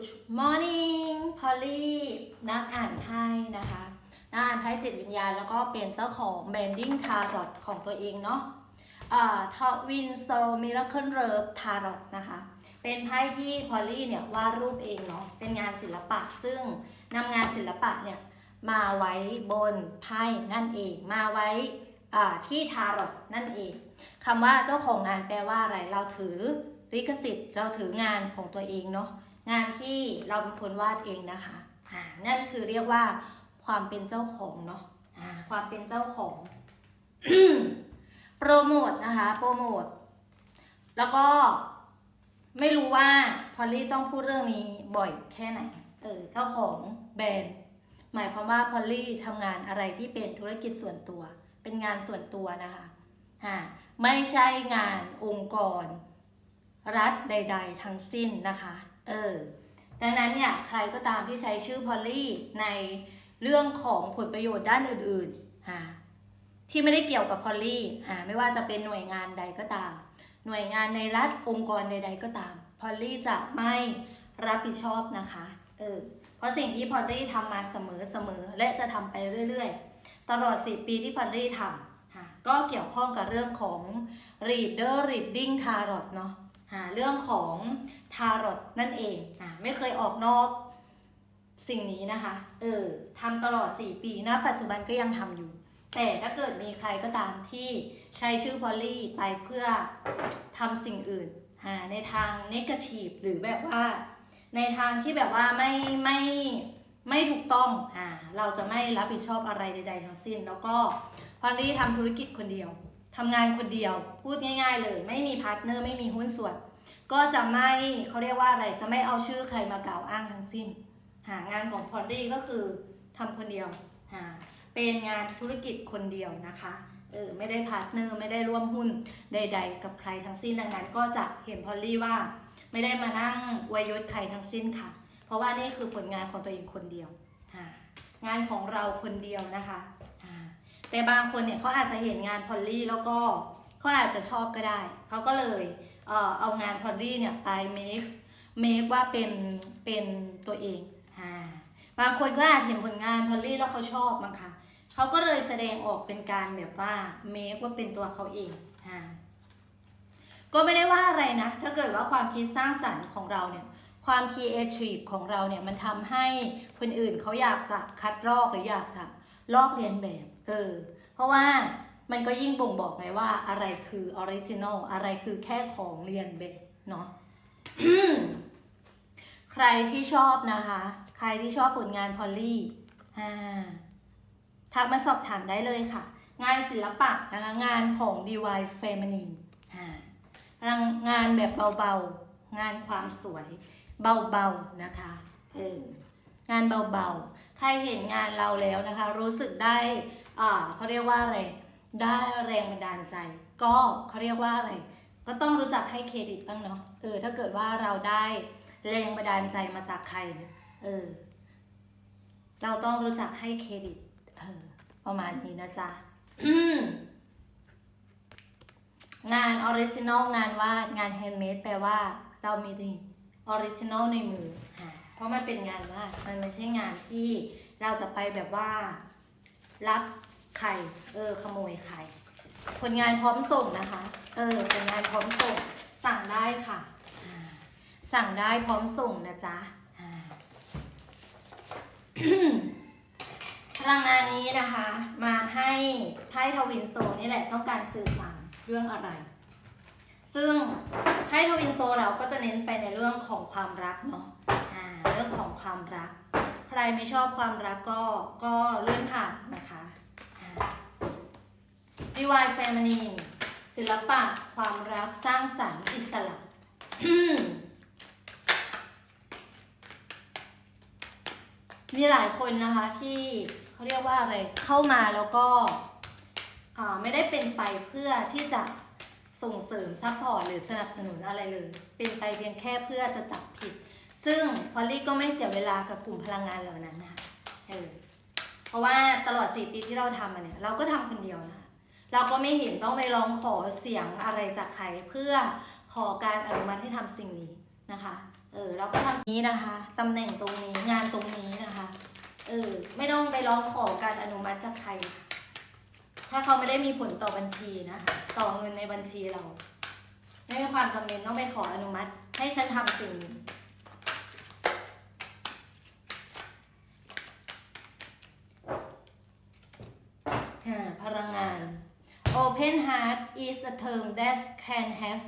Good morning Polly นักอ่านไพ่นะคะนักอ่านไพ่จิตวิญญาณ แล้วก็เป็นเจ้าของ Bending Tarot ของตัวเองเนาะอ่าทอวินโซมิราเคิลเริฟทารอตนะคะ เป็นไพ่ที่พอลลี่เนี่ยวาดรูปเองเนาะ เป็นงานศิลปะ ซึ่งนำงานศิลปะเนี่ยมาไว้บนไพ่นั่นเอง มาไว้อ่าที่ทารอตนั่นเองคำว่าเจ้าของงานแปลว่าอะไร เราถือลิขสิทธิ์ เราถืองานของตัวเองเนาะ งานที่เราเป็นคนวาดเองนะคะอ่านั่นคือเรียกว่าความเป็นเจ้าของเนาะอ่าความเป็นเจ้าของโปรโมทนะคะโปรโมทแล้วก็ไม่รู้ว่าพอลลี่ต้องพูดเรื่องนี้บ่อยแค่ไหนเออเจ้าของแบรนด์หมายความว่าพอลลี่ทำงานอะไรที่เป็นธุรกิจส่วนตัว เป็นงานส่วนตัวนะคะอ่าไม่ใช่งานองค์กร รัฐใด ๆ ทั้งสิ้นนะคะ เออดังนั้นเนี่ยใครก็ตามที่ใช้ชื่อพอลลี่ในเรื่องของผลประโยชน์ด้านอื่นๆอ่าที่ไม่ได้เกี่ยวกับพอลลี่อ่าไม่ว่าจะเป็นหน่วยงานใดก็ตาม หน่วยงานในรัฐองค์กรใด ๆ ก็ตามพอลลี่จะไม่รับผิดชอบนะคะเออเพราะสิ่งที่พอลลี่ทำมาเสมอๆและจะทำไปเรื่อย ๆ ตลอด 4 ปีที่พอลลี่ทำค่ะก็เกี่ยวข้องกับเรื่องของ reader reading tarot เนาะหาเรื่องของ ทารอตนั่นเองอ่าไม่เคยออกนอกสิ่งนี้นะคะ เออทำตลอด 4 ปีนะ ปัจจุบันก็ยังทำอยู่ แต่ถ้าเกิดมีใครก็ตามที่ใช้ชื่อพอลลี่ไปเพื่อทำสิ่งอื่นหาในทางนกาทีฟหรือแบบว่า ในทางที่แบบว่าไม่ไม่ไม่ถูกต้องอ่าเราจะไม่รับผิดชอบอะไรใด ๆ ทั้งสิ้น แล้วก็พอลลี่ทำธุรกิจคนเดียวทำงานคนเดียว พูดง่าย ๆ เลย ไม่มีพาร์ทเนอร์ไม่มีหุ้นส่วน ก็จะไม่เขาเรียกว่าอะไรจะไม่เอาชื่อใครมากล่าวอ้างทั้งสิ้น หางานของพอลลี่ก็คือทำคนเดียวหาเป็นงานธุรกิจคนเดียวนะคะเออไม่ได้พาร์ทเนอร์ไม่ได้ร่วมหุ้นใด ๆ กับใครทั้งสิ้นดังนั้น ก็จะเห็นพอลลี่ว่า ไม่ได้มานั่งอวยยศใครทั้งสิ้นค่ะ เพราะว่านี่คือผลงานของตัวเองคนเดียวงานของเราคนเดียวนะคะแต่บางคนเนี่ยเขาอาจจะเห็นงานพอลลี่แล้วก็เขาอาจจะชอบก็ได้เขาก็เลย เออเอางานพอลลี่เนี่ยไป mix make ว่าเป็นเป็นตัวเองอ่าบางคนก็อาจเห็นผลงานพอลลี่แล้วเขาชอบมั้งคะเขาก็เลยแสดงออกเป็นการแบบว่า make ว่าเป็นตัวเขาเองอ่าก็ไม่ได้ว่าอะไรนะ ถ้าเกิดว่าความคิดสร้างสรรค์ของเราเนี่ย ความครีเอทีฟของเราเนี่ยมันทำให้คนอื่นเขาอยากจะคัดลอกหรืออยากจะลอกเรียนแบบ เออ เพราะว่า มันก็ยิ่งบ่งบอกไงว่าอะไรคือออริจินอลอะไรคือแค่ของเรียนแบบเนาะใครที่ชอบนะคะ ใครที่ชอบผลงานพอลลี่อ่าทักมาสอบถามได้เลยค่ะ งานศิลปะนะคะ งานของ DIY Feminine อ่างานแบบเบาๆ งานความสวย เบาๆนะคะเอองานเบาๆ ใครเห็นงานเราแล้วนะคะ รู้สึกได้อ่าเขาเรียกว่าอะไร ได้แรงบันดาลใจ ก็เขาเรียกว่าอะไร ก็ต้องรู้จักให้เครดิตบ้างเนาะเออถ้าเกิดว่าเราได้แรงบันดาลใจมาจากใครเนี่ยเออ เราต้องรู้จักให้เครดิตเออประมาณนี้นะจ๊ะงานออริจินอลงานวาดงานแฮนด์เมดแปลว่า เรามีดีออริจินอลในมือ เพราะมันเป็นงานวาดมันไม่ใช่งานที่เราจะไปแบบว่าลัก ใครเออขโมยใครผลงานพร้อมส่งนะคะ เออผลงานพร้อมส่ง สั่งได้ค่ะ สั่งได้พร้อมส่งนะจ๊ะพลังงานนี้นะคะ มาให้ไพ่ทวินโซนี่แหละต้องการสื่อสารเรื่องอะไร ซึ่งไพ่ทวินโซเราก็จะเน้นไปในเรื่องของความรักเนาะอ่าเรื่องของความรัก ใครไม่ชอบความรักก็ก็เลื่อนผ่านนะคะ DIY Feminine ศิลปะความรักสร้างสรรค์อิสระมีหลายคนนะคะที่เขาเรียกว่าอะไรเข้ามาแล้วก็ไม่ได้เป็นไปเพื่อที่จะส่งเสริมซัพพอร์ตหรือสนับสนุนอะไรเลย เป็นไปเพียงแค่เพื่อจะจับผิด ซึ่งพอลลี่ก็ไม่เสียเวลากับกลุ่มพลังงานเหล่านั้นนะคะเออเพราะว่าตลอด 4 ปีที่เราทำมาเนี่ยเราก็ทำคนเดียวนะ เราก็ไม่เห็นต้องไปร้องขอเสียงอะไรจากใครเพื่อขอการอนุมัติให้ทำสิ่งนี้นะคะ เออเราก็ทำนี้นะคะตำแหน่งตรงนี้งานตรงนี้นะคะ เออไม่ต้องไปร้องขอการอนุมัติจากใคร ถ้าเขาไม่ได้มีผลต่อบัญชีนะต่อเงินในบัญชีเรา ไม่มีความจำเป็นต้องไปขออนุมัติ ให้ฉันทำสิ่งนี้พลังงาน Open heart is a term that can have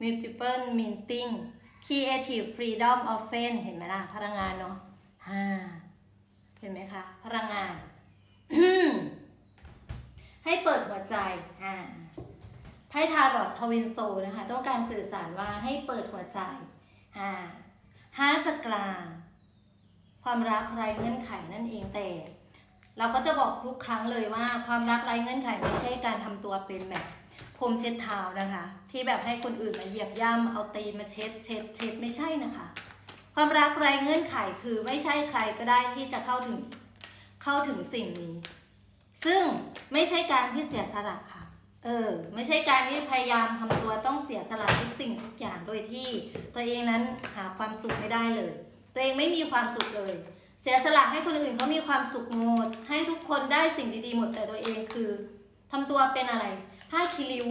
multiple meaning creative freedom often เห็นไหมล่ะ พลังงานเนาะอ่าเห็นไหมคะ พลังงาน ให้เปิดหัวใจอ่าไพ่ทารอตทวินโซนะคะ ต้องการสื่อสารว่าให้เปิดหัวใจอ่าฮาร์จะกลางความรักไร้เงื่อนไขนั่นเองแต่ เราก็จะบอกทุกครั้งเลยว่าความรักไร้เงื่อนไขไม่ใช่การทำตัวเป็นแบบพรมเช็ดเท้านะคะ ที่แบบให้คนอื่นมาเหยียบย่ำเอาตีนมาเช็ดเช็ดเช็ดไม่ใช่นะคะ ความรักไร้เงื่อนไขคือไม่ใช่ใครก็ได้ที่จะเข้าถึงเข้าถึงสิ่งนี้ ซึ่งไม่ใช่การที่เสียสละค่ะ เออ ไม่ใช่การที่พยายามทำตัวต้องเสียสละทุกสิ่งทุกอย่างโดยที่ ตัวเองนั้นหาความสุขไม่ได้เลย ตัวเองไม่มีความสุขเลย เสียสละให้คนอื่นเขามีความสุขหมด ให้ทุกคนได้สิ่งดีๆหมดแต่ตัวเองคือทำตัวเป็นอะไรผ้าคีริ้ว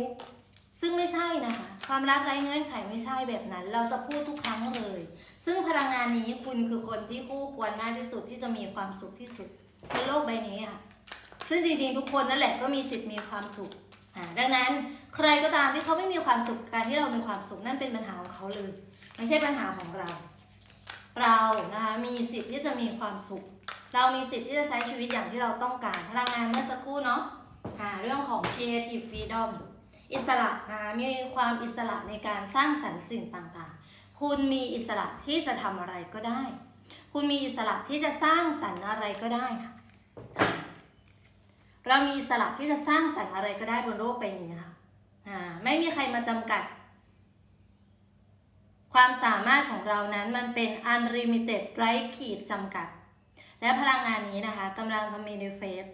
ซึ่งไม่ใช่นะคะ ความรักไร้เงื่อนไขไม่ใช่แบบนั้น เราจะพูดทุกครั้งเลย ซึ่งพลังงานนี้คุณคือคนที่คู่ควรมากที่สุดที่จะมีความสุขที่สุดในโลกใบนี้ค่ะ ซึ่งจริงๆทุกคนนั่นแหละก็มีสิทธิ์มีความสุขดังนั้นใครก็ตามที่เขาไม่มีความสุขการที่เรามีความสุขนั่นเป็นปัญหาของเขาเลย ไม่ใช่ปัญหาของเรา เรานะคะมีสิทธิ์ที่จะมีความสุข เรามีสิทธิ์ที่จะใช้ชีวิตอย่างที่เราต้องการพลังงานเมื่อสักครู่เนาะอ่าเรื่องของ creative freedom อิสระนะมีความอิสระในการสร้างสรรค์สิ่งต่างๆ คุณมีอิสระที่จะทำอะไรก็ได้ คุณมีอิสระที่จะสร้างสรรค์อะไรก็ได้ค่ะเรามีอิสระที่จะสร้างสรรค์อะไรก็ได้บนโลกใบนี้ค่ะไม่มีใครมาจำกัด ความสามารถของเรานั้นมันเป็น unlimited ไร้ขีดจำกัด และพลังงานนี้นะคะกำลังจะมีในเฟซ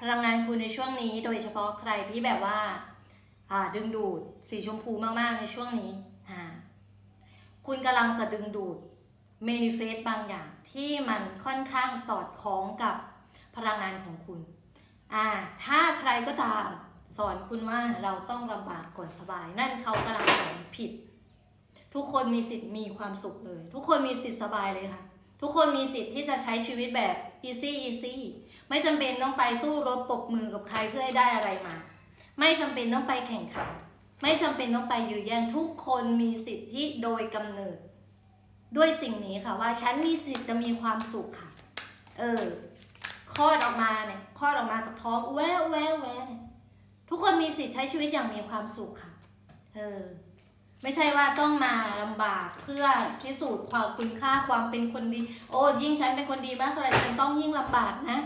พลังงานคุณในช่วงนี้ โดยเฉพาะใครที่แบบว่าดึงดูดสีชมพูมากๆในช่วงนี้ คุณกำลังจะดึงดูดเมนิเฟสบางอย่างที่มันค่อนข้างสอดคล้องกับพลังงานของคุณ อ่า ถ้าใครก็ตามสอนคุณว่าเราต้องลำบากก่อนสบาย นั่นเขากำลังสอนผิด ทุกคนมีสิทธิ์มีความสุขเลย ทุกคนมีสิทธิ์สบายเลยค่ะ ทุกคนมีสิทธิ์ที่จะใช้ชีวิตแบบ easy easy ไม่จำเป็นต้องไปสู้รบปบมือกับใครเพื่อให้ได้อะไรมา ไม่จำเป็นต้องไปแข่งขัน ไม่จำเป็นต้องไปยื้อแย่งทุกคนมีสิทธิโดยกำเนิด ด้วยสิ่งนี้ค่ะว่าฉันมีสิทธิ์จะมีความสุขค่ะ เออคลอดออกมาเนี่ยคลอดออกมาจากท้องแววแววแววเนี่ยทุกคนมีสิทธิ์ใช้ชีวิตอย่างมีความสุขค่ะ เออ ไม่ใช่ว่าต้องมาลำบากเพื่อพิสูจน์ความคุณค่าความเป็นคนดี โอ้ยิ่งฉันเป็นคนดีมากเท่าไหร่ฉันต้องยิ่งลำบากนะ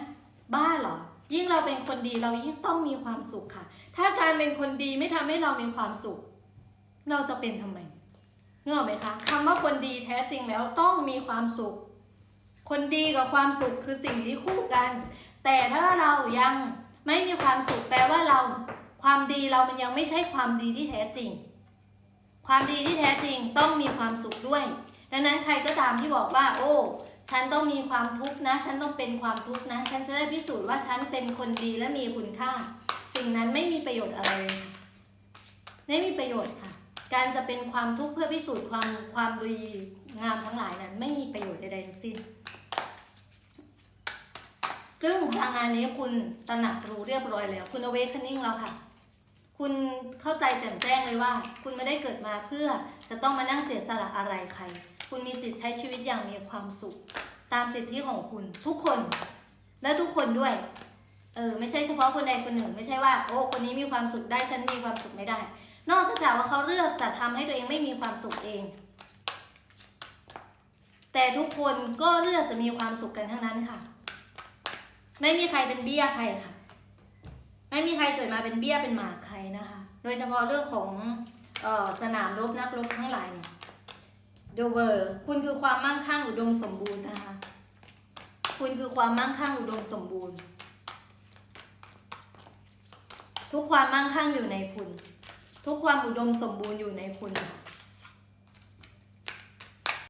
บ้าเหรอยิ่งเราเป็นคนดีเรายิ่งต้องมีความสุขค่ะ ถ้าการเป็นคนดีไม่ทำให้เรามีความสุข เราจะเป็นทำไมนึกออกไหมคะคำว่าคนดีแท้จริงแล้วต้องมีความสุข คนดีกับความสุขคือสิ่งที่คู่กัน แต่ถ้าเรายังไม่มีความสุขแปลว่าเรา ความดีเรามันยังไม่ใช่ความดีที่แท้จริง ความดีที่แท้จริงต้องมีความสุขด้วย ดังนั้นใครก็ตามที่บอกว่า โอ้ฉันต้องมีความทุกข์นะ ฉันต้องเป็นความทุกข์นะ ฉันจะได้พิสูจน์ว่าฉันเป็นคนดีและมีคุณค่า สิ่งนั้นไม่มีประโยชน์อะไรเลยไม่มีประโยชน์ค่ะ การจะเป็นความทุกข์เพื่อพิสูจน์ความความดีงามทั้งหลายนั้น ไม่มีประโยชน์ใดๆทั้งสิ้น ซึ่งพลังงานนี้คุณตระหนักรู้เรียบร้อยแล้ว คุณ awakening แล้วค่ะ คุณเข้าใจแจ่มแจ้งเลยว่า คุณไม่ได้เกิดมาเพื่อจะต้องมานั่งเสียสละอะไรใคร คุณมีสิทธิ์ใช้ชีวิตอย่างมีความสุข ตามสิทธิของคุณทุกคนและทุกคนด้วย เออไม่ใช่เฉพาะคนใดคนหนึ่ง ไม่ใช่ว่า โอ้คนนี้มีความสุขได้ฉันมีความสุขไม่ได้ นอกจากว่าเขาเลือกจะทำให้ตัวเองไม่มีความสุขเอง แต่ทุกคนก็เลือกจะมีความสุขกันทั้งนั้นค่ะ ไม่มีใครเป็นเบี้ยใครค่ะ ไม่มีใครเกิดมาเป็นเบี้ยเป็นหมากใครนะคะ โดยเฉพาะเรื่องของเออสนามรบนักรบทั้งหลายเนี่ย The World คุณคือความมั่งคั่งอุดมสมบูรณ์นะคะ คุณคือความมั่งคั่งอุดมสมบูรณ์ ทุกความมั่งคั่งอยู่ในคุณ ทุกความอุดมสมบูรณ์อยู่ในคุณค่ะ